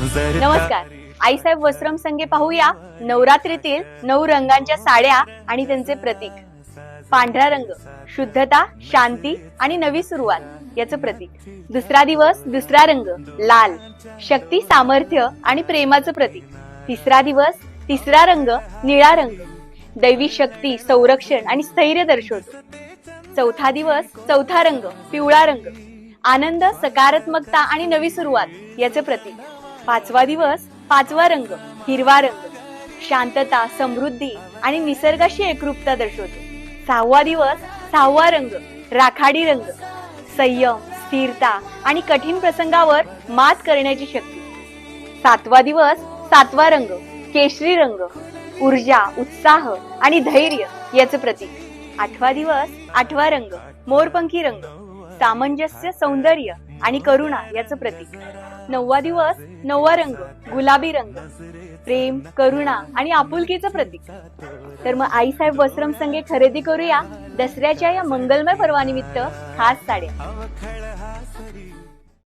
नमस्कार. आईसाहेब वस्त्रम संगे पाहूया. नवरात्रीतील नऊ रंगांच्या साड्या आणि त्यांचे प्रतीक. पांढरा रंग शुद्धता शांती आणि नवी सुरुवात याचं प्रतीक. दुसरा दिवस दुसरा रंग लाल. शक्ती सामर्थ्य आणि प्रेमाचं प्रतीक. तिसरा दिवस तिसरा रंग निळा रंग. दैवी शक्ती संरक्षण आणि स्थैर्य दर्शवतो. चौथा दिवस चौथा रंग पिवळा रंग. आनंद सकारात्मकता आणि नवी सुरुवात याचे प्रतीक. पाचवा दिवस पाचवा रंग हिरवा रंग. शांतता समृद्धी आणि निसर्गाशी एकरूपता दर्शवतो. सहावा दिवस सहावा रंग राखाडी रंग. संयम स्थिरता आणि कठीण प्रसंगावर मात करण्याची शक्ती. सातवा दिवस सातवा रंग केशरी रंग. ऊर्जा उत्साह आणि धैर्य याच प्रतीक. आठवा दिवस आठवा रंग मोरपंखी रंग. सामंजस्य सौंदर्य आणि करुणा याचं प्रतीक. नववा दिवस नववा रंग गुलाबी रंग प्रेम करुणा आणि आपुलकीचं प्रतीक. तर मग आईसाहेब वस्त्रम संगे खरेदी करूया दसऱ्याच्या या मंगलमय पर्वानिमित्त खास साड्या.